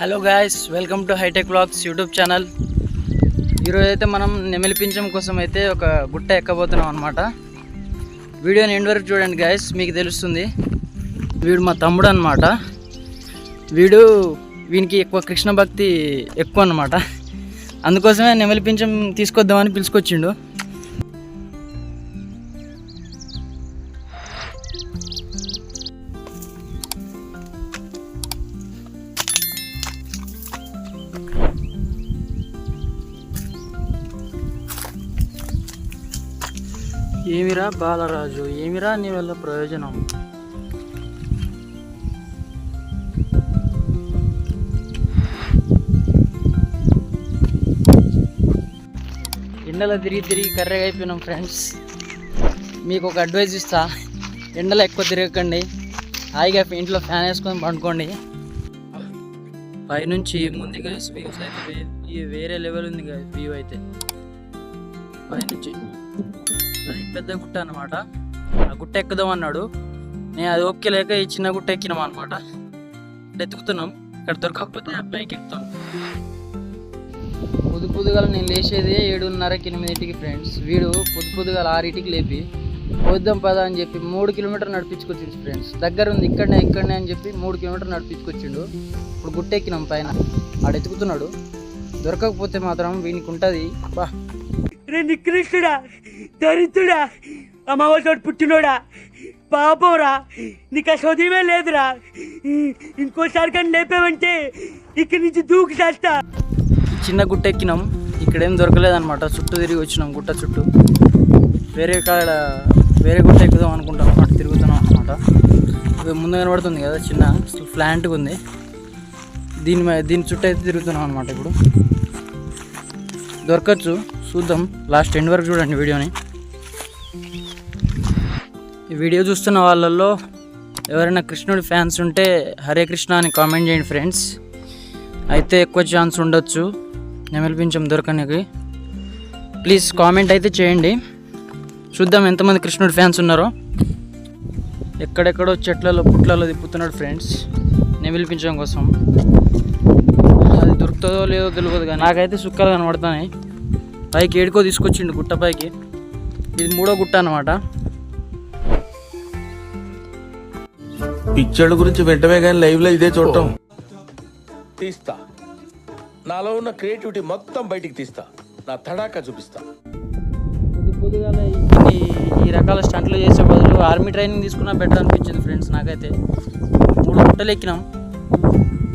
Hello guys welcome to hi-tech blogs YouTube channel ఈరోజు అయితే మనం నెమిలిపించం కోసం అయితే ఒక గుట్ట ఎక్కబోతున్నాం అనమాట వీడియోని ఎండ్ వరకు చూడండి గాయస్ మీకు తెలుస్తుంది. వీడు మా తమ్ముడు అనమాట వీడు వీనికి ఎక్కువ కృష్ణ భక్తి ఎక్కువ అనమాట అందుకోసమే నెమిలిపించం తీసుకొద్దామని పిలుచుకొచ్చిండు. ఏమిరా బాలరాజు? ఏమిరా నీ వల్ల ప్రయోజనం? ఎండలో తిరిగి తిరిగి కర్రెగా అయిపోయినాం ఫ్రెండ్స్. మీకు ఒక అడ్వైజ్ ఇస్తా. ఎండలో ఎక్కువ తిరగకండి. హాయిగా ఇంట్లో ఫ్యాన్ వేసుకొని పండుకోండి. పైనుంచి ముందుగా వ్యూస్ అయితే వేరే లెవెల్ ఉంది కదా వ్యూ అయితే. పైనుంచి. అది పెద్ద గుట్ట అనమాట ఆ గుట్ట ఎక్కుదాం అన్నాడు. నేను అది ఓకే లేక ఈ చిన్న గుట్ట ఎక్కినాం అనమాట ఎత్తుకుతున్నాం. ఇక్కడ దొరకకపోతే అబ్బాయికి పైకి ఎక్కుతాం. పొద్దు పొద్దుగాల నేను లేచేది ఏడున్నరకి ఎనిమిదింటికి ఫ్రెండ్స్. వీడు పొద్దు పొద్దుగాల ఆరింటికి లేపి పోద్దాం పదా అని చెప్పి మూడు కిలోమీటర్ నడిపించుకొచ్చింది ఫ్రెండ్స్. దగ్గర ఉంది ఇక్కడనే ఇక్కడనే అని చెప్పి మూడు కిలోమీటర్ నడిపించుకొచ్చిండు. ఇప్పుడు గుట్ట ఎక్కినాం పైన. ఆడు ఎత్తుకుతున్నాడు. దొరకకపోతే మాత్రం వీనికి ఉంటుంది. బా. దరిద్రుడా అమావాసోడు పుట్టినోడా? పాపంరా నీకు ఆ చదివే లేదురా. ఇంకోసారి కానీ లేపావంటే ఇక్కడి నుంచి దూకి చేస్తా. చిన్న గుట్ట ఎక్కినాం. ఇక్కడేం దొరకలేదనమాట చుట్టూ తిరిగి వచ్చినాం గుట్ట చుట్టూ. వేరే కాడ వేరే గుట్ట ఎక్కుదాం అనుకుంటాం అన్నమాట తిరుగుతున్నాం అనమాట ముందు కనబడుతుంది కదా చిన్న ఫ్లాంట్గా ఉంది. దీని మీద దీని చుట్టూ అయితే తిరుగుతున్నాం అనమాట ఇప్పుడు. దొరకచ్చు చూద్దాం. లాస్ట్ ఎండ్ వరకు చూడండి వీడియోని. ఈ వీడియో చూస్తున్న వాళ్ళల్లో ఎవరైనా కృష్ణుడి ఫ్యాన్స్ ఉంటే హరే కృష్ణ అని కామెంట్ చేయండి ఫ్రెండ్స్. అయితే ఎక్కువ ఛాన్స్ ఉండొచ్చు. నెమలిపించం దొరకనికి. ప్లీజ్ కామెంట్ అయితే చేయండి. చూద్దాం ఎంతమంది కృష్ణుడి ఫ్యాన్స్ ఉన్నారో. ఎక్కడెక్కడో చెట్లలో పుట్లలో తిప్పుతున్నాడు ఫ్రెండ్స్. నెమిలిపించడం కోసం. అది దొరుకుతుందో లేదో తెలియదు కానీ నాకైతే సుక్కలు కనబడుతున్నాయి. పైకి ఏడుకో తీసుకొచ్చిండు గుట్ట పైకి. ఇది మూడో గుట్ట అనమాట పిక్చర్ల గురించి వెంటనే కానీ లైవ్లో ఇదే చూడటం. తీస్తా. నాలో ఉన్న క్రియేటివిటీ మొత్తం బయటికి తీస్తా. నా తడాకా చూపిస్తా. పొద్దు పొద్దుగాల ఈ ఈ రకాల స్టంట్లు చేసే బదులు ఆర్మీ ట్రైనింగ్ తీసుకున్నా బెటర్ అనిపించింది ఫ్రెండ్స్ నాకైతే. మూడు గుట్టలు ఎక్కినాం.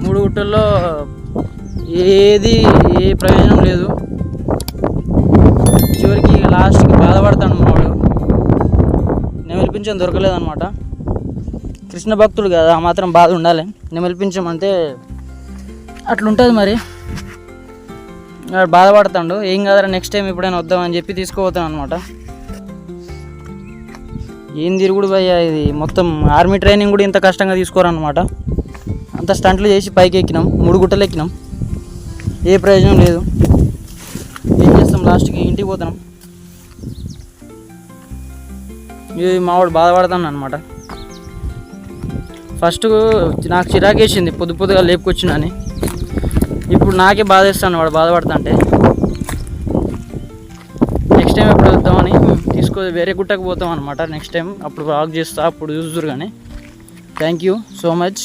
మూడు గుట్టల్లో ఏది ఏ ప్రయోజనం లేదు. లాస్ట్కి బాధపడతాను మావాడు. నెమలిపించం దొరకలేదనమాట కృష్ణ భక్తుడు కదా ఆ మాత్రం బాధ ఉండాలి. నేను అంటే అట్లుంటుంది మరి. బాధపడతాడు ఏం కాదరా నెక్స్ట్ టైం ఎప్పుడైనా వద్దామని చెప్పి తీసుకుపోతాను అనమాట ఏం తిరుగుడు భయ్యా ఇది? మొత్తం ఆర్మీ ట్రైనింగ్ కూడా ఇంత కష్టంగా తీసుకోరనమాట అంత స్టంట్లు చేసి పైకి ఎక్కినాం మూడు గుట్టలు ఎక్కినాం ఏ ప్రయోజనం లేదు. ఏం చేస్తాం లాస్ట్కి ఇంటికి పోతాం ఇది మావాడు బాధపడతాను అనమాట ఫస్ట్ నాకు చిరాకేసింది పొద్దు పొద్దుగా లేపుకొచ్చిందని ఇప్పుడు నాకే బాధేస్తాను వాడు బాధపడుతుంటే. నెక్స్ట్ టైం ఎప్పుడు వద్దామని తీసుకో వేరే గుట్టకు పోతాం అనమాట నెక్స్ట్ టైం అప్పుడు వాక్ చేస్తా అప్పుడు చూస్తురు కానీ థ్యాంక్ యూ సో మచ్